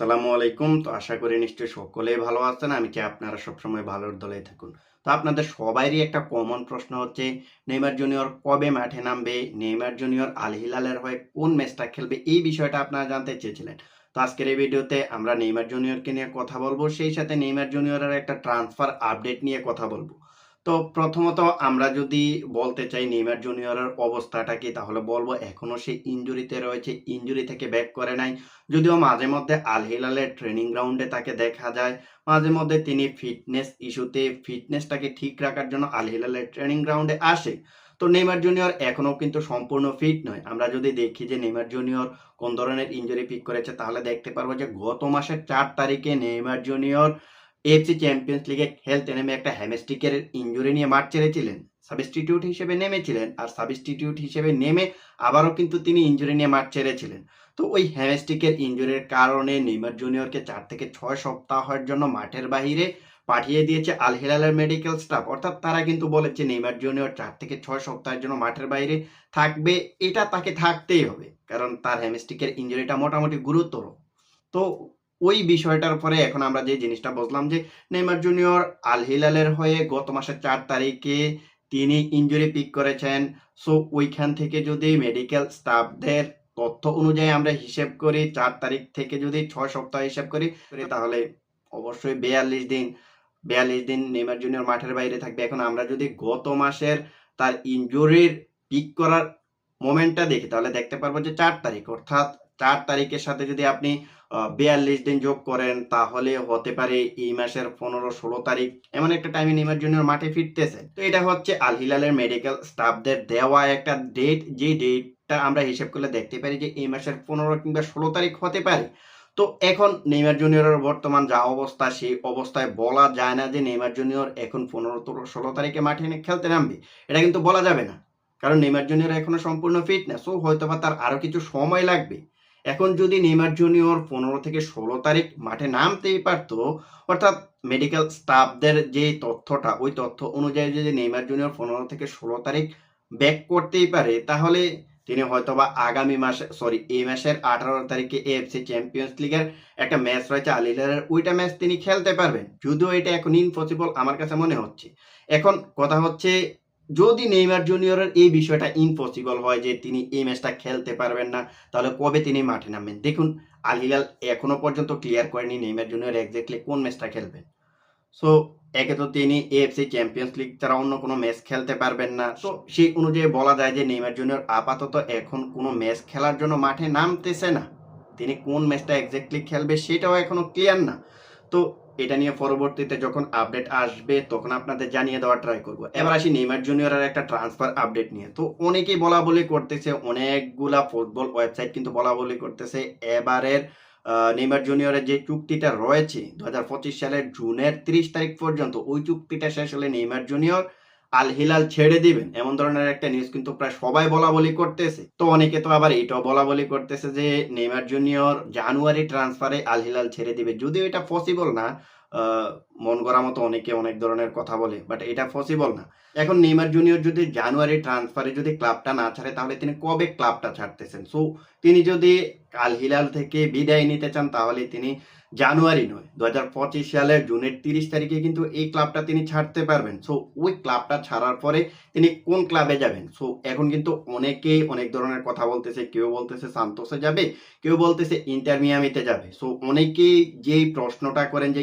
সালামু আলাইকুম। তো আশা করি নিশ্চয়ই সকলেই ভালো আছেন। আমি চাই আপনারা সবসময় ভালোর দলে থাকুন? তো আপনাদের সবারই একটা কমন প্রশ্ন হচ্ছে, নেইমার জুনিয়র কবে মাঠে নামবে? নেইমার জুনিয়র আল হিলালের হয়ে কোন ম্যাচটা খেলবে? এই বিষয়টা আপনারা জানতে চেয়েছিলেন। তো আজকের এই ভিডিওতে আমরা নেইমার জুনিয়রকে নিয়ে কথা বলব। সেই সাথে নেইমার জুনিয়রের একটা ট্রান্সফার আপডেট নিয়ে কথা বলব। তো প্রথমত আমরা যদি বলতে চাই নেইমার জুনিয়রের অবস্থাটা কি, তাহলে বলব এখনও সে ইনজুরিতে রয়েছে ইনজুরি থেকে ব্যাক করে নাই। যদিও মাঝে মধ্যে আল হিলালের ট্রেনিং গ্রাউন্ডে তাকে দেখা যায়, মাঝে মধ্যে তিনি ফিটনেস ইস্যুতে ফিটনেসটাকে ঠিক রাখার জন্য আল হিলালের ট্রেনিং গ্রাউন্ডে আসে। তো নেইমার জুনিয়র এখনও কিন্তু সম্পূর্ণ ফিট নয়। আমরা যদি দেখি যে নেইমার জুনিয়র কোন ধরনের ইঞ্জুরি পিক করেছে, তাহলে দেখতে পারব যে গত মাসের চার তারিখে নেইমার জুনিয়র এফসি চ্যাম্পিয়ন্স লিগে খেলতে নেমে একটা হ্যামস্টিকের ইঞ্জুরি নিয়ে মাঠ ছেড়েছিলেন। সাবস্টিটিউট হিসেবে নেমেছিলেন আর সাবস্টিটিউট হিসেবে নেমে আবারও কিন্তু তিনি ইঞ্জুরি নিয়ে মাঠ ছেড়েছিলেন। তো ওই হ্যামস্টিকের ইঞ্জুরির কারণে নেইমার জুনিয়রকে চার থেকে ছয় সপ্তাহের জন্য মাঠের বাহিরে পাঠিয়ে দিয়েছে আল হিলালের মেডিকেল স্টাফ অর্থাৎ তারা কিন্তু বলেছে নেইমার জুনিয়র চার থেকে ছয় সপ্তাহের জন্য মাঠের বাইরে থাকবে। এটা তাকে থাকতেই হবে, কারণ তার হ্যামস্টিকের ইঞ্জুরিটা মোটামুটি গুরুতর। তো ওই বিষয়টার পরে এখন আমরা যে জিনিসটা বুঝলাম যে নেইমার জুনিয়র আল হিলালের হয়ে গত মাসের চার তারিখে তিনি ইঞ্জুরি পিক করেছেন। সো ওইখান থেকে যদি মেডিকেল স্টাফদের তথ্য অনুযায়ী আমরা হিসেব করি, চার তারিখ থেকে যদি ছয় সপ্তাহ হিসেব করি, তাহলে অবশ্যই বেয়াল্লিশ দিন বেয়াল্লিশ দিন নেইমার জুনিয়র মাঠের বাইরে থাকবে। এখন আমরা যদি গত মাসের তার ইনজুরির পিক করার মোমেন্টটা দেখি, তাহলে দেখতে পারব যে চার তারিখ, অর্থাৎ চার তারিখের সাথে যদি আপনি বিয়াল্লিশ দিন যোগ করেন, তাহলে হতে পারে এই মাসের পনেরো ষোলো তারিখ। এমন একটা টাইমে নেইমার জুনিয়র মাঠে ফিরতেছে। তো এটা হচ্ছে আল হিলালের মেডিকেল স্টাফদের দেওয়া একটা ডেট যে ডেটটা আমরা হিসেব করলে দেখতে পারি যে এই মাসের পনেরো কিংবা ষোলো তারিখ হতে পারে। তো এখন নেইমার জুনিয়রের বর্তমান যা অবস্থা, সেই অবস্থায় বলা যায় না যে নেইমার জুনিয়র এখন পনেরো ষোলো তারিখে মাঠে খেলতে নামবে। এটা কিন্তু বলা যাবে না। কারণ নেইমার জুনিয়র এখনও সম্পূর্ণ ফিট না সো হয়তো বা তার আরও কিছু সময় লাগবে। এখন যদি নেইমার জুনিয়র পনেরো থেকে ষোলো তারিখ মাঠে নামতেই পারতো, অর্থাৎ মেডিকেল স্টাফদের যে তথ্যটা, ওই তথ্য অনুযায়ী যদি নেইমার জুনিয়র পনেরো থেকে ষোলো তারিখ ব্যাক করতেই পারে, তাহলে তিনি হয়তোবা আগামী মাসে সরি এই মাসের আঠারো তারিখে এএফসি চ্যাম্পিয়ন্স লিগের একটা ম্যাচ রয়েছে আলিলারের ওইটা ম্যাচ তিনি খেলতে পারবেন। যদিও এটা এখন ইনপসিবল আমার কাছে মনে হচ্ছে। এখন কথা হচ্ছে যদি নেইমার জুনিয়রের এই বিষয়টা ইম্পসিবল হয় যে তিনি এই ম্যাচটা খেলতে পারবেন না, তাহলে কবে তিনি মাঠে নামবেন? দেখুন, আল হিলাল এখনও পর্যন্ত ক্লিয়ার করেনি নেইমার জুনিয়র এক্স্যাক্টলি কোন ম্যাচটা খেলবেন। সো একে তো তিনি এএফসি চ্যাম্পিয়ন্স লিগ ছাড়া অন্য কোনো ম্যাচ খেলতে পারবেন না। তো সেই অনুযায়ী বলা যায় যে নেইমার জুনিয়র আপাতত এখন কোনো ম্যাচ খেলার জন্য মাঠে নামতেছে না। তিনি কোন ম্যাচটা এক্স্যাক্টলি খেলবে সেটাও এখনও ক্লিয়ার না। তো এটা নিয়ে পরবর্তীতে যখন আপডেট আসবে, তখন আপনাদের জানিয়ে দেওয়ার ট্রাই করব। এবার আসি নেইমার জুনিয়রের একটা ট্রান্সফার আপডেট নিয়ে। তো অনেকেই বলা বলি করতেছে, অনেকগুলা ফুটবল ওয়েবসাইট কিন্তু বলা বলি করতেছে। এবারের নেইমার জুনিয়রের যে চুক্তিটা রয়েছে দু হাজার পঁচিশ সালের জুনের তিরিশ তারিখ পর্যন্ত, ওই চুক্তিটা শেষ হলে নেইমার জুনিয়র আল হিলাল ছেড়ে দিবেন। এমন ধরনের একটা নিউজ কিন্তু প্রায় সবাই বলা বলি করতেছে। তো অনেকে তো আবার এটাও বলা বলি করতেছে যে নেইমার জুনিয়র জানুয়ারি ট্রান্সফারে আল হিলাল ছেড়ে দিবে। যদিও এটা পসিবল না মন করা মতো অনেকে অনেক ধরনের কথা বলে বাট এটা পসিবল না। এখন নেইমার জুনিয়র যদি জানুয়ারি ট্রান্সফারে যদি ক্লাবটা না ছাড়ে, তাহলে তিনি কবে ক্লাবটা ছাড়তেছেন? সো তিনি যদি আল হিলাল থেকে বিদায় নিতে চান, তাহলে তিনি জানুয়ারি নয় দু সালের জুনের তিরিশ তারিখে কিন্তু এই ক্লাবটা তিনি ছাড়তে পারবেন। সো ওই ক্লাবটা ছাড়ার পরে তিনি কোন ক্লাবে যাবেন? সো এখন কিন্তু অনেকেই অনেক ধরনের কথা বলতেছে, কেউ বলতেছে সান্তোসে যাবে, কেউ বলতেছে ইন্টার মিয়ামিতে যাবে। সো অনেকেই যেই প্রশ্নটা করেন যে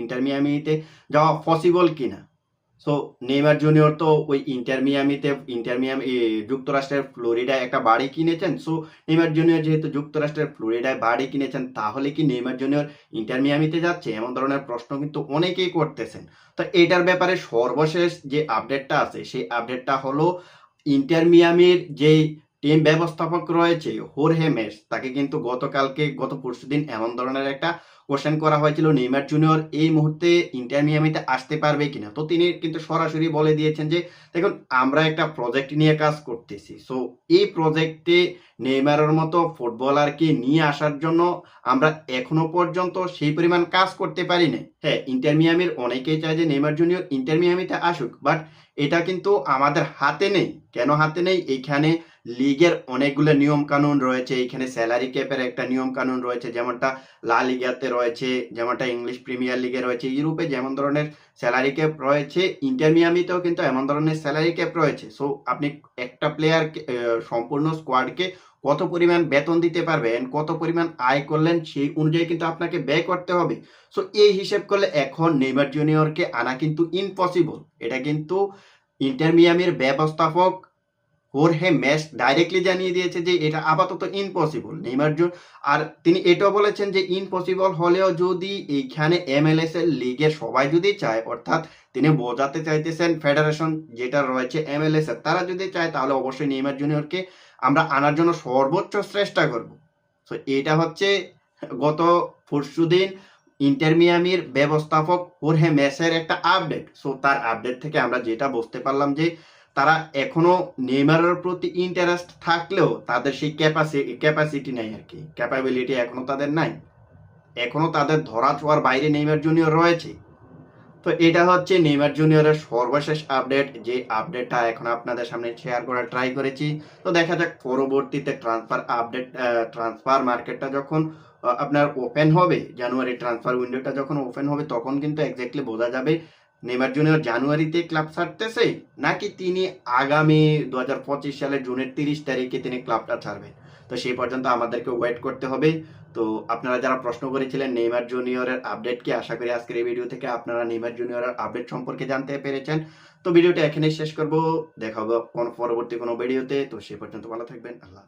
ইন্টারমিয়ামিতে যাওয়া পসিবল কিনা সো নেইমার জুনিয়র তো ওই ইন্টার মিয়ামিতে ইন্টার যুক্তরাষ্ট্রের ফ্লোরিডায় একটা বাড়ি কিনেছেন। সো নেইমার জুনিয়র যেহেতু যুক্তরাষ্ট্রের ফ্লোরিডায় বাড়ি কিনেছেন, তাহলে কি নেইমার জুনিয়র ইন্টার মিয়ামিতে যাচ্ছে? এমন ধরনের প্রশ্ন কিন্তু অনেকেই করতেছেন। তো এটার ব্যাপারে সর্বশেষ যে আপডেটটা আছে, সেই আপডেটটা হলো ইন্টার মিয়ামির যেই টিম ব্যবস্থাপক রয়েছে, হোরহে মেস। তাকে কিন্তু গতকালকে, গত পরশু দিন এমন ধরনের একটা কোশ্চেন করা হয়েছিল, নেইমার জুনিয়র এই মুহূর্তে ইন্টার মিয়ামিতে আসতে পারবে কিনা? তো তিনি কিন্তু সরাসরি বলে দিয়েছেন যে, দেখুন, আমরা একটা প্রজেক্ট নিয়ে কাজ করতেছি। সো এই প্রজেক্টে নেইমারের মতো ফুটবলারকে নিয়ে আসার জন্য আমরা এখনও পর্যন্ত সেই পরিমাণ কাজ করতে পারি না হ্যাঁ ইন্টার মিয়ামির অনেকেই চায় যে নেইমার জুনিয়র ইন্টার মিয়ামিতে আসুক বাট এটা কিন্তু আমাদের হাতে নেই। কেন হাতে নেই? এখানে লিগের অনেকগুলো নিয়ম কানুন রয়েছে এখানে স্যালারি ক্যাপের একটা নিয়ম কানুন রয়েছে, যেমনটা লা লিগাতে রয়েছে, যেমনটা ইংলিশ প্রিমিয়ার লিগে রয়েছে। ইউরোপে যেমন ধরনের স্যালারি ক্যাপ রয়েছে ইন্টার মিয়ামিতেও কিন্তু এমন ধরনের স্যালারি ক্যাপ রয়েছে। সো আপনি একটা প্লেয়ার সম্পূর্ণ স্কোয়াডকে কত পরিমাণ বেতন দিতে পারবেন কত পরিমাণ আয় করলেন সেই অনুযায়ী কিন্তু আপনাকে ব্যয় করতে হবে। সো এই হিসেব করলে এখন নেইমার জুনিয়রকে আনা কিন্তু ইম্পসিবল এটা কিন্তু ইন্টার মিয়ামির ব্যবস্থাপক হোরহে ম্যাচ ডাইরেক্টলি জানিয়ে দিয়েছে যে এটা আপাতত ইম্পসিবল নেইমার জন্য আর তিনি এটাও বলেছেন যে ইম্পসিবল হলেও যদি এইখানে এমএলএস এর লিগের সবাই যদি চায়, অর্থাৎ তিনি বোঝাতে চাইতেছেন ফেডারেশন যেটা রয়েছে এমএলএস এর, তারা যদি চায় তাহলে অবশ্যই নেইমার জুনিয়রকে আমরা আনার জন্য সর্বোচ্চ চেষ্টা করব। তো এটা হচ্ছে গত পরশুদিন ইন্টার মিয়ামির ব্যবস্থাপক হোরহে মেসের একটা আপডেট সো তার আপডেট থেকে আমরা যেটা বুঝতে পারলাম যে তারা এখনও নেইমারের প্রতি ইন্টারেস্ট থাকলেও তাদের সেই ক্যাপাসিটি ক্যাপাসিটি নাই আর কি। ক্যাপাবিলিটি এখনও তাদের নাই। এখনও তাদের ধরা ছোঁয়ার বাইরে নেইমার জুনিয়র রয়েছে। তো এটা হচ্ছে নেইমার জুনিয়রের সর্বশেষ আপডেট যে আপডেটটা এখন আপনাদের সামনে শেয়ার করার ট্রাই করেছি। তো দেখা যাক পরবর্তীতে ট্রান্সফার আপডেট ট্রান্সফার মার্কেটটা যখন আপনার ওপেন হবে জানুয়ারি ট্রান্সফার উইন্ডোটা যখন ওপেন হবে, তখন কিন্তু এক্স্যাক্টলি বোঝা যাবে নেইমার জুনিয়র জানুয়ারিতে ক্লাব ছাড়তেছে, নাকি তিনি আগামী দু হাজার পঁচিশ সালের জুনের তিরিশ তারিখে তিনি ক্লাবটা ছাড়বেন? তো সেই পর্যন্ত আমাদেরকে ওয়েট করতে হবে। তো আপনারা যারা প্রশ্ন করেছিলেন নেইমার জুনিয়রের আপডেট কি, আশা করি আজকের এই ভিডিও থেকে আপনারা নেইমার জুনিয়রের আপডেট সম্পর্কে জানতে পেরেছেন। তো ভিডিওটা এখানেই শেষ করব। দেখাবো কোন পরবর্তী কোনো ভিডিওতে তো। সেই পর্যন্ত ভালো থাকবেন। আল্লাহ।